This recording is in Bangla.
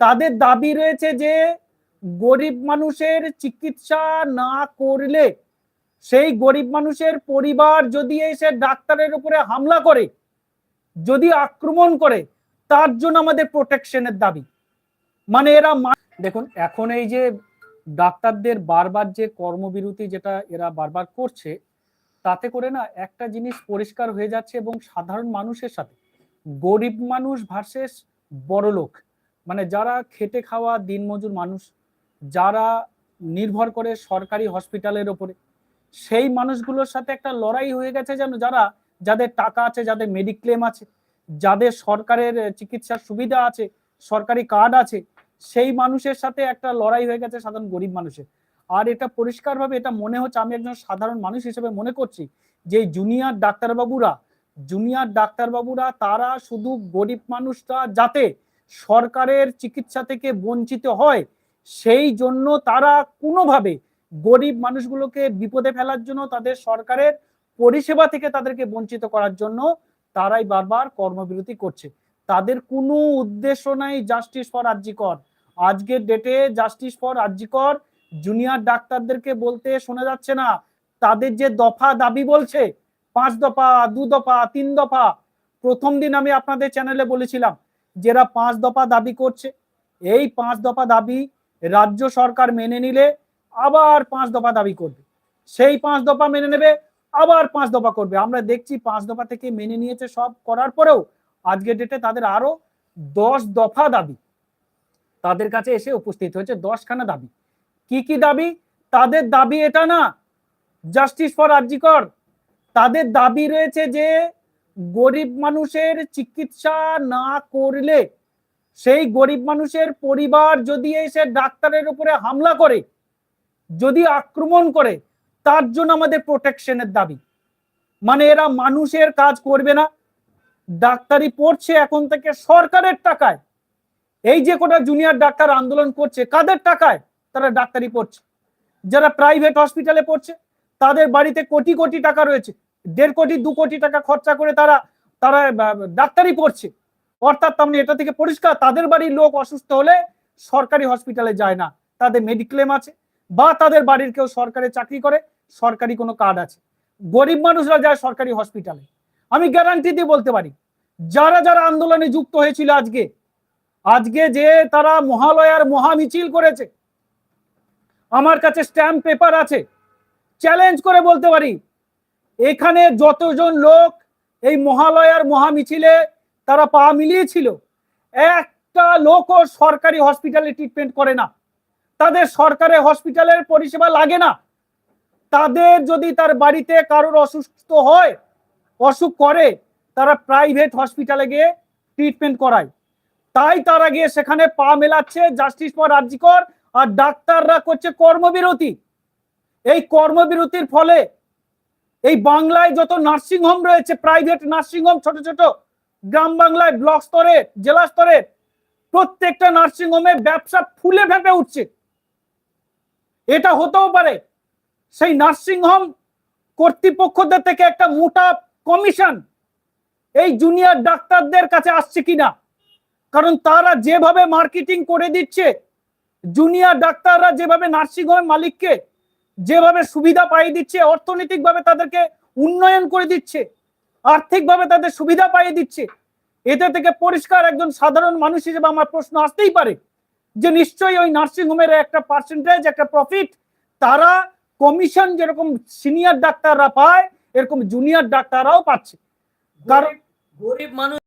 তাদের দাবি রয়েছে যে গরিব মানুষের চিকিৎসা না করলে সেই গরিব মানুষের পরিবার যদি এসে ডাক্তারের উপরে হামলা করে, যদি আক্রমণ করে, তার জন্য আমাদের প্রোটেকশনের দাবি। মানে এরা দেখুন, এখন এই যে ডাক্তারদের বারবার যে কর্মবিরতি যেটা এরা বারবার করছে, তাতে করে না একটা জিনিস পরিষ্কার হয়ে যাচ্ছে এবং সাধারণ মানুষের সাথে। গরিব মানুষ ভার্সেস বড় লোক মানে যারা খেটে খাওয়া দিনমজুর মানুষ, যারা নির্ভর করে সরকারি হসপিটালের ওপরে, সেই মানুষগুলোর সাথে একটা লড়াই হয়ে গেছে যেন যারা, যাদের টাকা আছে, যাদের মেডিক্লেম আছে, যাদের সরকারের চিকিৎসার সুবিধা আছে, সরকারি কার্ড আছে, সেই মানুষের সাথে একটা লড়াই হয়ে গেছে সাধারণ গরিব মানুষের। আর এটা পরিষ্কারভাবে এটা মনে হচ্ছে, আমি একজন সাধারণ মানুষ হিসেবে মনে করছি, যে জুনিয়র ডাক্তারবাবুরা জুনিয়র ডাক্তারবাবুরা তারা শুধু গরিব মানুষরা যাতে সরকারের চিকিৎসা থেকে বঞ্চিত হয়, সেই জন্য তারা কোনোভাবে গরিব মানুষগুলোকে বিপদে ফেলার জন্য তাদের সরকারের পরিষেবা থেকে তাদেরকে বঞ্চিত করার জন্য তারাই বারবার কর্মবিরতি করছে। তাদের কোনো উদ্দেশ্য নাই জাস্টিস ফর আর্জিকর আজকের ডেটে জাস্টিস ফর আর্জিকর জুনিয়র ডাক্তারদেরকে বলতে শোনা যাচ্ছে না। তাদের যে দফা দাবি বলছে, পাঁচ দফা, দু দফা, তিন দফা, প্রথম দিন আমি আপনাদের চ্যানেলে বলেছিলাম যারা পাঁচ দফা দাবি করছে, এই পাঁচ দফা দাবি রাজ্য সরকার মেনে নিলে আবার পাঁচ দফা দাবি করবে। সেই পাঁচ দফা মেনে নেবে, আবার পাঁচ দফা করবে। আমরা দেখছি পাঁচ দফা থেকে মেনে নিয়েছে সব করার পরেও আজকের ডেটে তাদের আরও দশ দফা দাবি তাদের কাছে এসে উপস্থিত হয়েছে, দশখানা দাবি। কি কি দাবি? তাদের দাবি এটা না জাস্টিস ফর আরজিকর তাদের দাবি রয়েছে যে গরিব মানুষের চিকিৎসা না করলে সেই গরিব মানুষের পরিবার যদি এসে ডাক্তারের উপরে হামলা করে, যদি আক্রমণ করে, তার জন্য আমাদের প্রোটেকশনের দাবি। মানে এরা মানুষের কাজ করবে না। ডাক্তারি পড়ছে এখন থেকে সরকারের টাকায়। এই যে কোটা জুনিয়র ডাক্তার আন্দোলন করছে, কাদের টাকায় তারা ডাক্তারি পড়ছে? যারা প্রাইভেট হসপিটালে পড়ছে, তাদের বাড়িতে কোটি কোটি টাকা রয়েছে। দেড় কোটি, দু কোটি টাকা খরচা করে তারা তারা ডাক্তারি পড়ছে। অর্থাৎ তার মানে এটা থেকে পরিষ্কার, তাদের বাড়ির লোক অসুস্থ হলে সরকারি হসপিটালে যায় না। তাদের মেডিক্লেম আছে, বা তাদের বাড়ির কেউ সরকারি চাকরি করে, সরকারি কোনো কার্ড আছে। গরিব মানুষরা যায় সরকারি হসপিটালে। আমি গ্যারান্টি দিয়ে বলতে পারি, যারা যারা আন্দোলনে যুক্ত হয়েছিল আজকে আজকে যে তারা মহালয়ার মহা মিছিল করেছে, আমার কাছে স্ট্যাম্প পেপার আছে চ্যালেঞ্জ করে বলতে পারি এখানে যতজন লোক এই মহালয়ার মহা মিছিলে তারা পা মিলিয়েছিল, একটা লোকও সরকারি হসপিটালে ট্রিটমেন্ট করে না। তাদের সরকারি হসপিটালের পরিষেবা লাগে না। তাদের যদি তার বাড়িতে কারোর অসুস্থ হয়, অসুখ করে, তারা প্রাইভেট হসপিটালে গিয়ে ট্রিটমেন্ট করায়। তাই তারা গিয়ে সেখানে পা মেলাচ্ছে জাস্টিস ফর রাজ্যকর আর ডাক্তাররা করছে কর্মবিরতি। এই কর্মবিরতির ফলে এই বাংলায় যত নার্সিং হোম রয়েছে প্রাইভেট নার্সিং হোম ছোট ছোট গ্রাম বাংলায় ব্লক স্তরে, জেলা স্তরে, প্রত্যেকটা নার্সিং হোমে ব্যবসা ফুলে ফেপে উঠছে। এটা হতেও পারে, সেই নার্সিং হোম কর্তৃপক্ষদের থেকে একটা মোটা কমিশন এই জুনিয়র ডাক্তারদের কাছে আসছে কিনা? কারণ তারা যেভাবে মার্কেটিং করে দিচ্ছে জুনিয়র ডাক্তাররা যেভাবে নার্সিং হোমের মালিককে যেভাবে সুবিধা পাইয়ে দিচ্ছে অর্থনৈতিকভাবে তাদেরকে উন্নয়ন করে দিচ্ছে আর্থিকভাবে তাদের সুবিধা পাইয়ে দিচ্ছে এতে থেকে পরিষ্কার একজন সাধারণ মানুষ হিসেবে আমার প্রশ্ন আসতেই পারে যে নিশ্চয়ই ওই নার্সিং হোমের একটা পার্সেন্টেজ একটা প্রফিট তারা কমিশন যেরকম সিনিয়র ডাক্তাররা পায় এরকম জুনিয়র ডাক্তাররাও পাচ্ছে। কারণ গরিব মানুষ